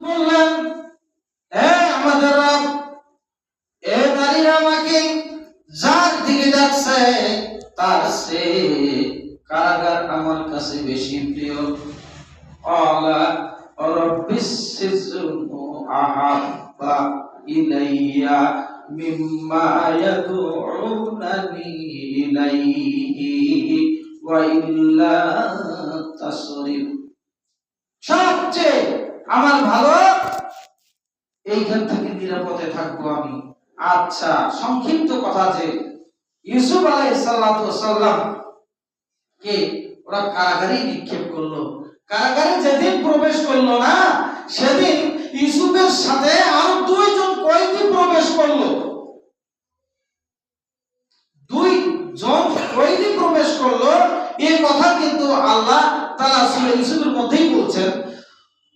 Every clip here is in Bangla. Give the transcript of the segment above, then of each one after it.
বললেন, হে আমাদের এ নারীরা আমাকে যার দিকে যাচ্ছে, তার সে কারাগার আমার কাছে বেশি প্রিয়। আলা রব্বিস সিজনু আহাব্বা ইলাইয়া মিম্মা ইয়াদউনানি ইলাইহি ওয়া ইল্লা তাসরিফ। সবচেয়ে আমার ভালো? এইখান থেকে নিরাপদে থাকব আমি। আচ্ছা সংক্ষিপ্ত কথা যে, ইউসুফ আলাইসাল্লাম কে? ওরা কারাগারে নিক্ষেপ করল। কারাগারে যেদিন প্রবেশ করল না, সেদিন ইউসুফের সাথে আরও দুইজন কয়েদি প্রবেশ করল। দুই জন কয়েদি প্রবেশ করল। এই কথা কিন্তু আল্লাহ তারা সূরা ইউসুফের মধ্যেই বলছেন।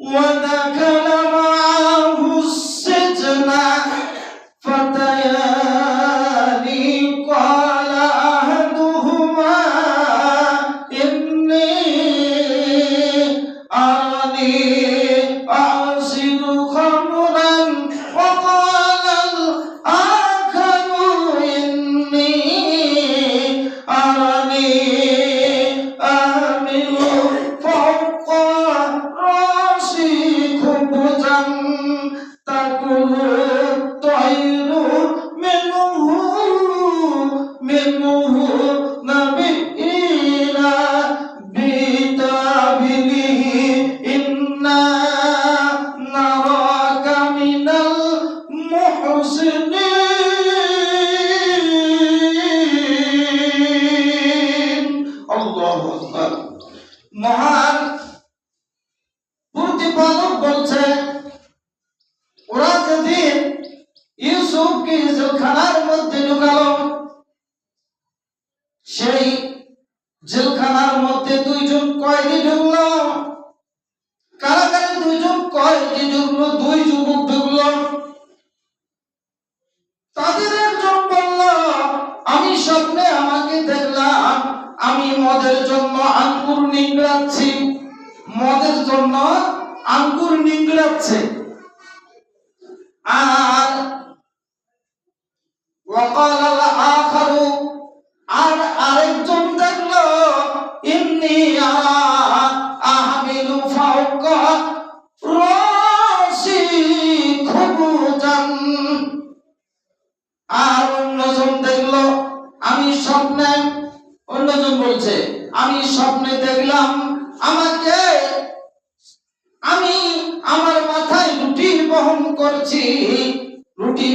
ودخل معه السجن মুহু নবী জেলখানার মধ্যে দুইজন কয়েদি ঢুকল। কারাগারে দুইজন কয়েদি ঢুকল, দুই যুবক ঢুকল। তাদের একজন বলল, আমি স্বপ্নে আমাকে দেখলাম, আমি মদের জন্য আঙ্কুর নিংড়াচ্ছি। মদের জন্য আঙ্কুর নিংড়াচ্ছে। আর আর আরেকজন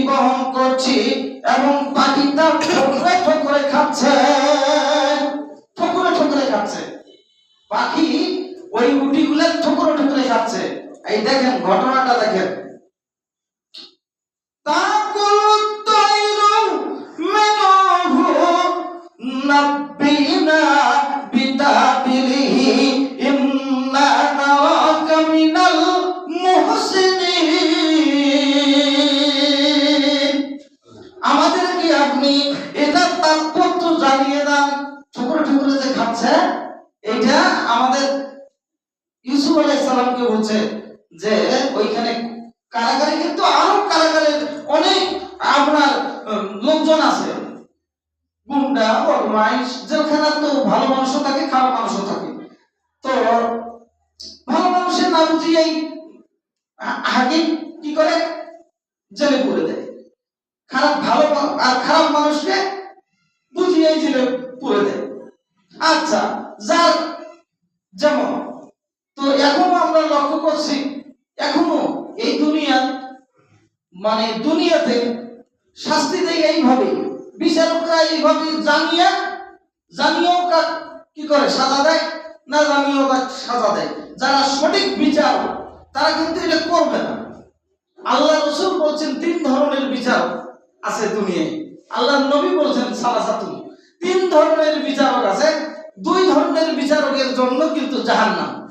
বহন করছি এবং পাখিটা ঠোকরে ঠোকরে খাচ্ছে। ঠোকরে ঠোকরে খাচ্ছে। পাখি ওই উটি গুলো ঠোকরে ঠোকরে খাচ্ছে। এই দেখেন, ঘটনাটা দেখেন। তাকুলু তাইরু মিনহু নাব্বি ইউসুফ আলাইহিস সালামকে বলছে যে, ওইখানে কারাগারে কিন্তু আরও কারাগারের অনেক আপনার লোকজন আছে। গুন্ডা, বদমাইশ যেখানে তো ভালো মানুষও থাকে, খারাপ মানুষও থাকে। তো ভালো মানুষের না বুঝিয়েই হাকিম কি করে? জেলে পুরে দেয়। খারাপ, ভালো আর খারাপ মানুষকে বুঝিয়েই জেলে পুরে দেয়। আচ্ছা যার যেমন তো এখনও আমরা লক্ষ্য করছি, এখনও এই দুনিয়া মানে দুনিয়াতে শাস্তি দেয় এইভাবে। বিচারকরা এইভাবে জানিয়ে, জানিয়েও কা- করে, সাজা দেয় না জানিয়েও সাজা দেয়? যারা সঠিক বিচার, তারা কিন্তু এটা করবে না। আল্লাহ রসুল বলছেন তিন ধরনের বিচার আছে দুনিয়ায়। আল্লাহ নবী বলছেন সালাসাতুন তিন ধরনের বিচারক আছে। দুই ধরনের বিচারকের জন্য কিন্তু জাহান্নাম।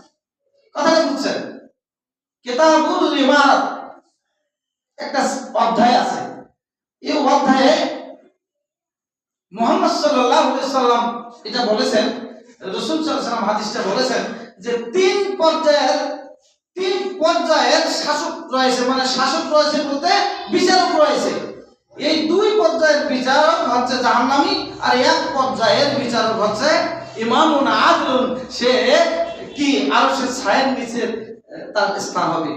কথাটা বুঝছেন? কিতাবুল ইমারত একটা অধ্যায় আছে। এই অধ্যায়ে মোহাম্মদ সাল্লাল্লাহু আলাইহি সাল্লাম এটা বলেছেন, রাসূল সাল্লাল্লাহু আলাইহি হাদিসটা বলেছেন যে তিন পর্যায়ের তিন পর্যায়ের শাসক রয়েছে মানে শাসক রয়েছে বলতে বিচারক রয়েছে। এই দুই পর্যায়ের বিচারক হচ্ছে জাহান্নামী আর এক পর্যায়ের বিচারক হচ্ছে ইমামুন আদলুন। সে কি আরও সে ছায়ের নিচে তার স্থান হবে?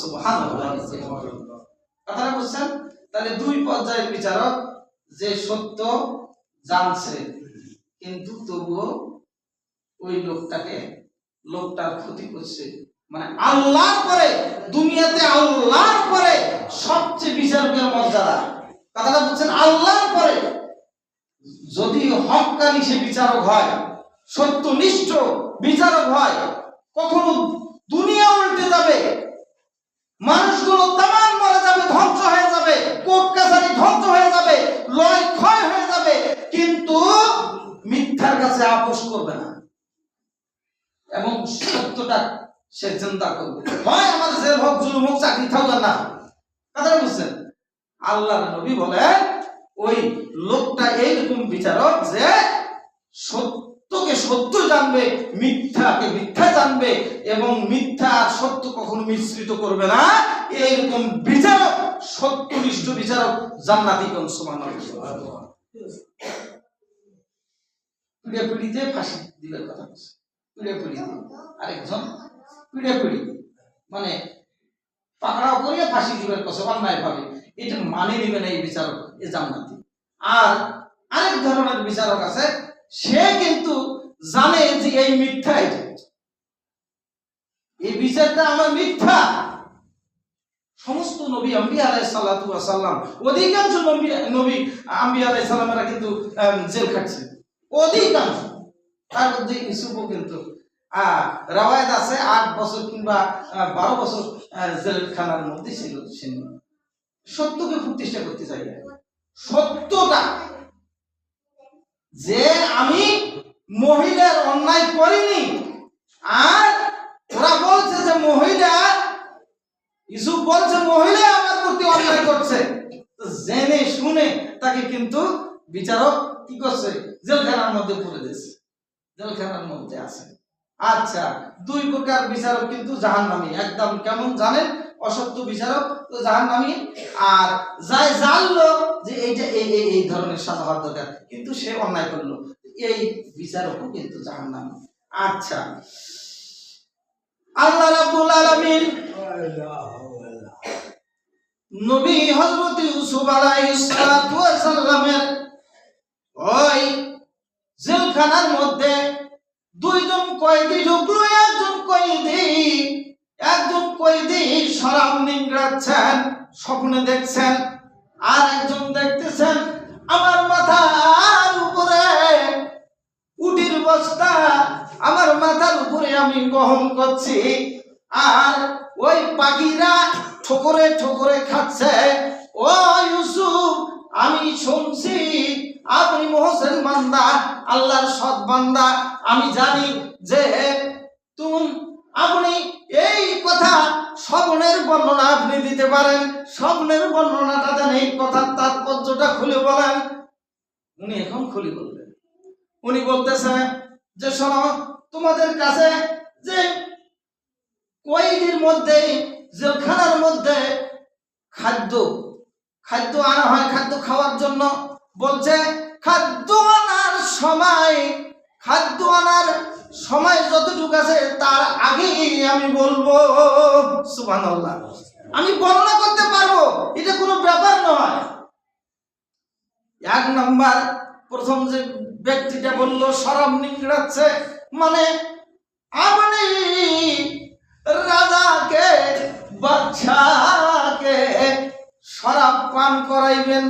সুবহানাল্লাহ কথাটা বুঝছেন? তাহলে দুই পর্যায়ের বিচারক যে সত্য জানছে, কিন্তু তবুও ওই লোকটাকে, লোকটার ক্ষতি করছে। মানে আল্লাহর পরে, দুনিয়াতে আল্লাহর পরে সবচেয়ে বিচারকের মর্যাদা। কথাটা বুঝছেন? আল্লাহর পরে। যদি হকানি সে বিচারক হয়, সত্যনিষ্ঠ বিচারক হয়, কখনো দুনিয়া উল্টে যাবে। মানুষগুলো তামান মরে যাবে, ধ্বংস হয়ে যাবে, কোর্ট কাছারি ধ্বংস হয়ে যাবে, লড়াই ক্ষয় হয়ে যাবে, কিন্তু মিথ্যার কাছে আপোষ করবে না। এবং সত্যটা সে চিন্তা করবে। হয় আমার জেল হোক, জুলুম হোক, চাকরি থাকবে না। কথাটা বুঝছেন? আল্লাহর নবী বলেন, ওই লোকটা এইরকম বিচারক যে সত্যকে সত্য জানবে, মিথ্যাকে মিথ্যা জানবে এবং মিথ্যা আর সত্য কখনো মিশ্রিত করবে না। এইরকম বিচারক, সত্যনিষ্ঠ বিচারক জান্নাতি কোন সমান ফাঁসি কথা আরেকজন মানে পাকড়াও করিয়া ফাঁসি দিবার কথা অন্যায় ভাবে। এটা মানে নিবে না এই বিচারক, এ জান্নাতি। আর আরেক ধরনের বিচারক আছে সে কিন্তু জানে যে এই মিথ্যা এই বিচারটা আমার মিথ্যা। সমস্ত নবী আম্বি অধিকাংশ নবী নবী আম্বি কিন্তু জেল অধিকাংশ। তার মধ্যে ইউসুফও কিন্তু রাওয়ায়াত আছে, আট বছর কিংবা বারো বছর জেলখানার মধ্যে ছিল সত্যকে প্রতিষ্ঠা করতে চাই। সত্যটা যে আমি মহিলার অন্যায় করিনি, আর ওরা বলছে যে মহিলা ইসুফ বলছে মহিলা আমার প্রতি অন্যায় করছে। জেনে শুনে তাকে কিন্তু বিচারক কি করছে? জেলখানার মধ্যে পুরে দিয়েছে। জেলখানার মধ্যে আছে। আচ্ছা দুই প্রকার বিচারক কিন্তু জাহান্নামী। একদম কেমন জানেন? অসত্য বিচারক, তো জাহান্নামী। আর যাই জানলো যে এইটা এই এই এই ধরনের সাজা হওয়ার দরকার, কিন্তু সে অন্যায় করল। এই বিচারকও কিন্তু জাহান্নামী। আচ্ছা। আল্লাহ রাব্বুল আলামিন নবী হযরত ইউসুফ আলাইহিস সালাতু ওয়াস সালামের ওই জেলখানার মধ্যে দুইজন কয়েদি ঢুকলো, একজন কয়েদি একজন কয়েদি শরাব নিংড়াচ্ছেন, স্বপ্নে দেখছেন আর একজন দেখতেছেন, আমার মাথার উপরে উটির বস্তা, আমার মাথার উপরে আমি বহন করছি, আর ওই পাখিরা ঠোকরে ঠোকরে খাচ্ছে, ও ইউসুফ, আমি শুনছি, আপনি মোহসেন বান্দা, আল্লাহর সৎ বান্দা, আমি জানি যে, তুম, আপনি স্বপ্নের বর্ণনা আপনি দিতে পারেন। স্বপ্নের বর্ণনাটা দেন, এই কথার তাৎপর্যটা খুলে বলেন। উনি এখন খুলে বলবেন উনি বলতেছে যে, শোনো, তোমাদের কাছে যে কয়েদির মধ্যে, জেলখানার মধ্যে খাদ্য খাদ্য আনা হয়, খাদ্য খাওয়ার জন্য, বলছে, খাদ্য আনার সময়, খাদ্য আনার সময় যতটুকু আছে, তার আগেই আমি বলব, সুবহানাল্লাহ। আমি বর্ণনা করতে পারব, এটা কোনো ব্যাপার নয়। এক নাম্বার, প্রথম যে ব্যক্তিটা বলল, শরাব নিংড়াচ্ছে মানে আপনি রাজাকে, বাদশাকে শরাব পান করাইবেন,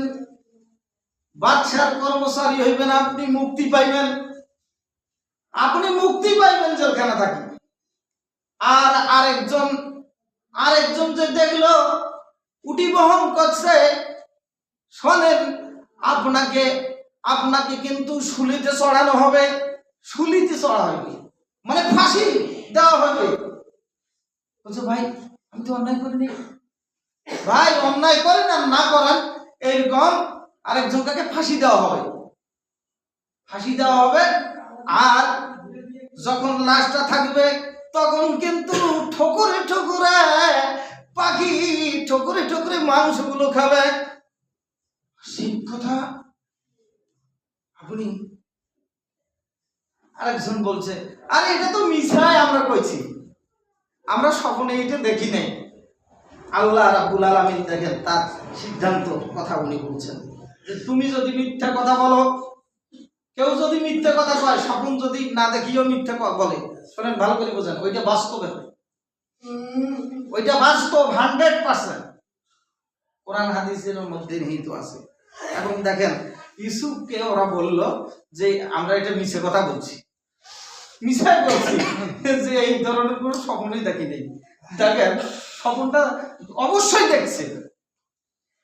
বাদশার কর্মচারী হইবেন, আপনি মুক্তি পাইবেন। আপনি মুক্তি পাইবেন জেলখানা থাকি। আর আরেকজন আরেকজন যে দেখল, উটি বহন করছে, শোনেন, আপনাকে আপনাকে কিন্তু শুলিতে চড়ানো হবে, শুলিতে চড়া হবে মানে ফাঁসি দেওয়া হবে। বলছে, ভাই, আমি তো অন্যায় করিনি। ভাই, অন্যায় করেন আর না করেন এইরকম আরেকজনকে ফাঁসি দেওয়া হবে। ফাঁসি দেওয়া হবে আর যখন লাশটা থাকবে, তখন কিন্তু ঠকুরে ঠকুরে, পাখি ঠকুরে ঠকুরে মাংসগুলো খাবে। সেই কথা? আপনি আরেকজন বলছে, আরে, এটা তো মিছাই আমরা কইছি। আমরা স্বপ্নে এটা দেখি নাই। আল্লাহ রাব্বুল আলামিন দেখেন, তার সিদ্ধান্ত, কথা উনি বলছেন। যে তুমি যদি মিথ্যা কথা বলো কেউ যদি মিথ্যে কথা কয়, স্বপ্ন যদি না দেখিও মিথ্যে বলে, শোনেন, ভালো করে বোঝেন, ওইটা বাস্তবে হয়। ওইটা বাস্তব, হান্ড্রেড পার্সেন্ট। কোরআন হাদিসের মধ্যে নিহিত আছে। এবং দেখেন, ইউসুফকে ওরা বলল যে, আমরা এটা মিছে কথা বলছি। মিছাই বলছি? যে এই ধরনের কোনো স্বপ্নই দেখি নেই। দেখেন, স্বপ্নটা অবশ্যই দেখছে।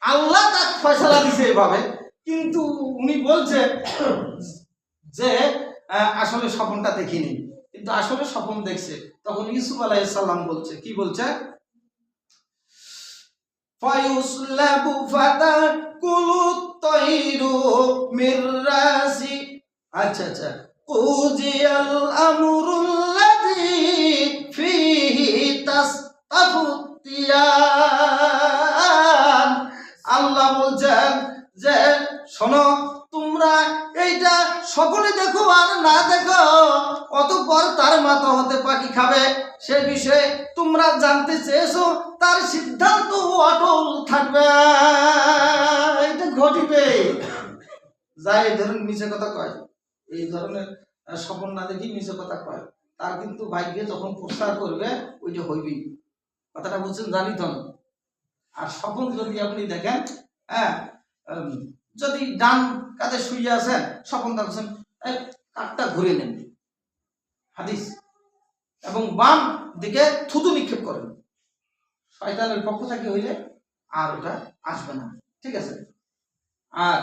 আল্লাহ তার ফয়সালা দিছে এভাবে কিন্তু উনি বলছে যে আসলে স্বপনটা দেখিনি। কিন্তু আসলে স্বপন দেখছে। তখন ইউসুফ আলাইসাল্লাম বলছে, কি বলছে? আচ্ছা, আচ্ছা। আল্লাহ বলছেন যে, শোনো, তোমরা এইটা সকলে দেখো আর না দেখো, অতঃপর তার মাথা হতে পাখি খাবে। সে বিষয়ে তোমরা জানতে চেয়েছো, তার সিদ্ধান্ত অটল থাকবে। এটা ঘটিবে। যা এই ধরনের মিছে কথা কয়। এই ধরনের স্বপ্ন না দেখি মিছে কথা কয়। তার কিন্তু ভাগ্যে যখন প্রস্তাব করবে, ওইটা হইবেই। কথাটা বলছেন জানি তো আর স্বপ্ন যদি আপনি দেখেন হ্যাঁ যদি ডান কাঁধে শুয়ে আছেন, স্বপ্ন দেখছেন কাঠটা ঘুরে নেন। হাদিস। এবং বাম দিকে থুতু নিক্ষেপ করেন। শয়তানের পক্ষ থেকে হইলে আর ওটা আসবে না। ঠিক আছে? আর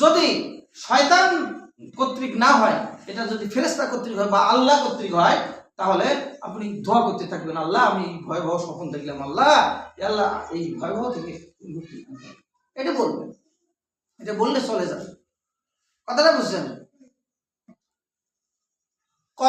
যদি শয়তান কর্তৃক না হয়, এটা যদি ফেরেস্তা কর্তৃক হয় বা আল্লাহ কর্তৃক হয়, তাহলে আপনি দোয়া করতে থাকবেন, আল্লাহ, আমি ভয়াবহ স্বপ্ন দেখলাম, আল্লাহ আল্লাহ, এই ভয়াবহ থেকে মুক্তি এটা বলবেন। এটা বললে চলে যাবে। কথাটা বুঝছেন? ক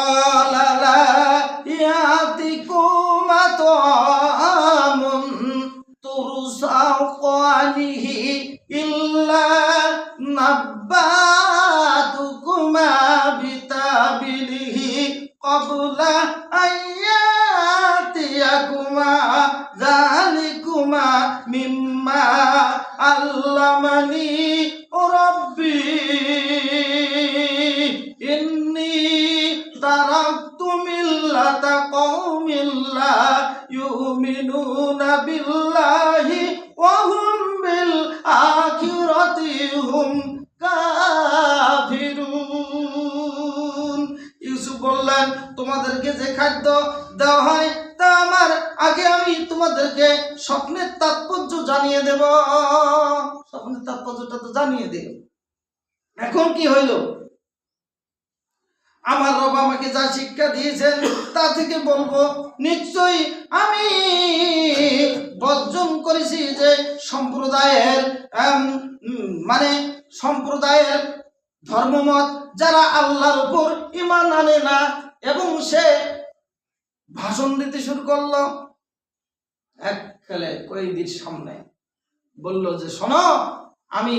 মিল্লাতা কৌমিল্লা ইউমিনু বিল্লাহি ওয়া হুম বিল আখিরাতি হুম কাফিরুন। ইউসুফ বললেন, তোমাদেরকে যে খাদ্য দেওয়া হয় তা আমার, আগে আমি তোমাদেরকে স্বপ্নের তাৎপর্য জানিয়ে দেব। স্বপ্নের তাৎপর্যটা তো জানিয়ে দিল এখন কি হইল? আমার রব আমাকে যা শিক্ষা দিয়েছেন, তা থেকে বলব, নিশ্চয়ই আমি বর্জন করেছি যে সম্প্রদায়ের মানে সম্প্রদায়ের ধর্মমত, যারা আল্লাহর উপর ইমান আনে না, এবং সে ভাষণ দিতে শুরু করল, এক খেলে কয়েদির সামনে বলল যে, শোনো, আমি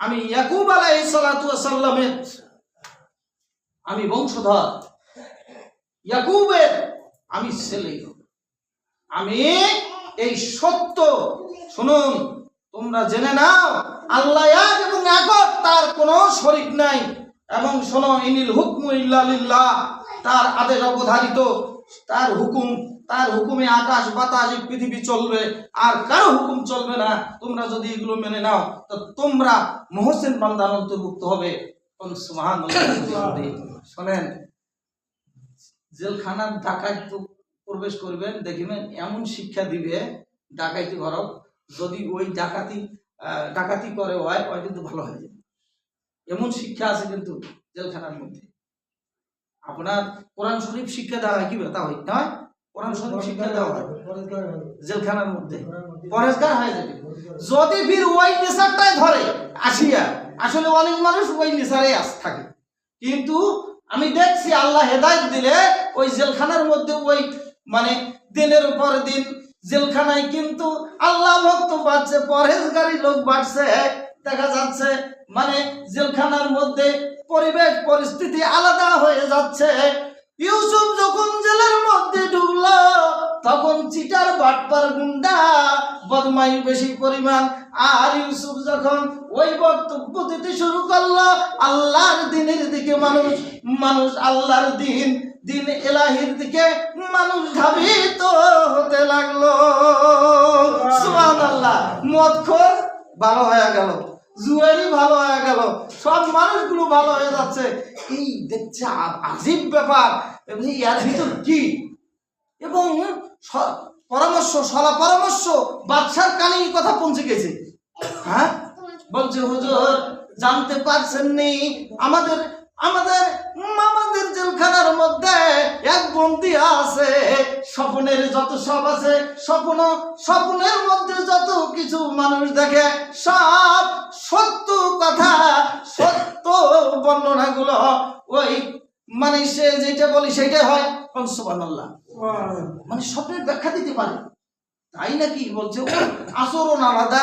আমি ইয়াকুব সালামের আমি বংশধর। ইয়াকুবের আমি ছেলে। আমি এই সত্য। শুনুন, তোমরা জেনে নাও, আল্লাহ এক এবং একক তার কোনো শরিক নাই। এবং শোনো, ইনিল হুকমু ইল্লা লিল্লাহ, তার আদেশ অবধারিত। তার হুকুম, তার হুকুমে আকাশ বাতাস পৃথিবী চলবে, আর কারও হুকুম চলবে না। তোমরা যদি এগুলো মেনে নাও, তো তোমরা মহসিন বান্দার অন্তর্ভুক্ত হবে। সুবহান শোনেন জেলখানার ডাকাত প্রবেশ করবেন দেখিবেন এমন শিক্ষা দিবে ডাকাইতি ঘরক যদি ওই ডাকাতি ডাকাতি করে হয় ওই কিন্তু ভালো হয়ে যাবে। এমন শিক্ষা আছে কিন্তু জেলখানার মধ্যে। আপনার কোরআন শরীফ শিক্ষা দেওয়া হয় কি তা হয় না কোরআন শরীফ শিক্ষা দেওয়া হয়। জেলখানার মধ্যে। পরেশগার হয়ে যাবে। যদি ফির ওই নেশারটাই ধরে আসিয়া আসলে অনেক মানুষ ওই নেশারে আস থাকে। কিন্তু আমি দেখছি আল্লাহ হেদায়ত দিলে ওই জেলখানার মধ্যে ওই মানে দিনের পর দিন জেলখানায় কিন্তু আল্লাহ ভক্ত বাড়ছে, পরহেজগারী লোক বাড়ছে। দেখা যাচ্ছে মানে জেলখানার মধ্যে পরিবেশ, পরিস্থিতি আলাদা হয়ে যাচ্ছে। ইউসুফ যখন জেলের তখন চিটার বাটপার গুন্ডা বদমাই বেশি পরিমাণ। আর ইউসুফ যখন ওই বক্তব্য দিতে শুরু করল, আল্লাহর দিনের দিকে মানুষ মানুষ আল্লাহর দিন দিন এলাহির দিকে মানুষ ধাবিত হতে লাগল। সুবহানাল্লাহ, মদখোর ভালো হয়ে গেল, জুয়ারি ভালো হয়ে গেল, সব মানুষগুলো ভালো হয়ে যাচ্ছে। এই দেখছে আজীব ব্যাপার। এর ভিতর কি? এবং পরামর্শ, সলা পরামর্শ, বাদশার কানে কথা পৌঁছে গেছে। হ্যাঁ? বলছে, হুজুর, জানতে পারছেন নি? আমাদের আমাদের আমাদের জেলখানার মধ্যে এক বন্দি আছে। স্বপ্নের যত সব আছে, স্বপ্ন, স্বপ্নের মধ্যে যত কিছু মানুষ দেখে, সব সত্য কথা, সত্য বর্ণনাগুলো ওই মানে সে যেটা বলি সেটাই হয়। সুবহানাল্লাহ। মানে স্বপ্নের ব্যাখ্যা দিতে পারে। তাই নাকি? বলছে আচরণ আলাদা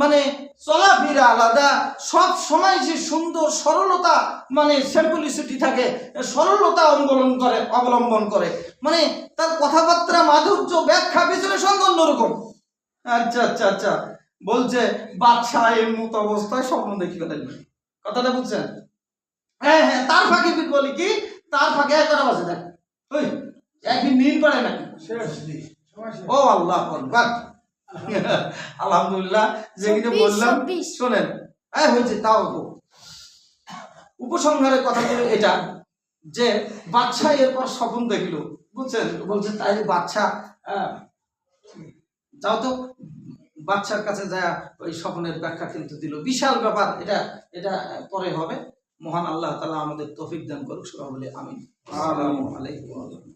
মানে চলাফেরা আলাদা সব সময় যে সুন্দর সরলতা মানে সিম্পলিসিটি থাকে সরলতা অবলম্বন করে অবলম্বন করে। মানে তার কথাবার্তা মাধুর্য ব্যাখ্যা বিশ্লেষণ অন্যরকম। আচ্ছা আচ্ছা আচ্ছা। বলছে বাদশাহ এর মতো অবস্থায় স্বপ্ন দেখি ফেলেন কথাটা বুঝছেন? হ্যাঁ হ্যাঁ তার ফাঁকে বলি কি? তার ফাঁকে এগারো বাজে দেখ। ওই একদিন নীল পারে নাকি? ও আল্লাহ আলহামদুলিল্লাহ যেগুলো চব্বিশ, বললাম শোনেন হ্যাঁ হয়েছে তাও। উপসংহারের কথা হলো এটা যে বাচ্চা এরপর স্বপ্ন দেখল বুঝছেন? বলছে তাই বাচ্চা আহ, যাও তো বাচ্চার কাছে যা ওই স্বপ্নের ব্যাখ্যা কিন্তু দিল। বিশাল ব্যাপার এটা এটা পরে হবে। মহান আল্লাহ তালা আমাদের তফিক দান করুক সবাই বলে আমি আসসালামু আলাইকুম।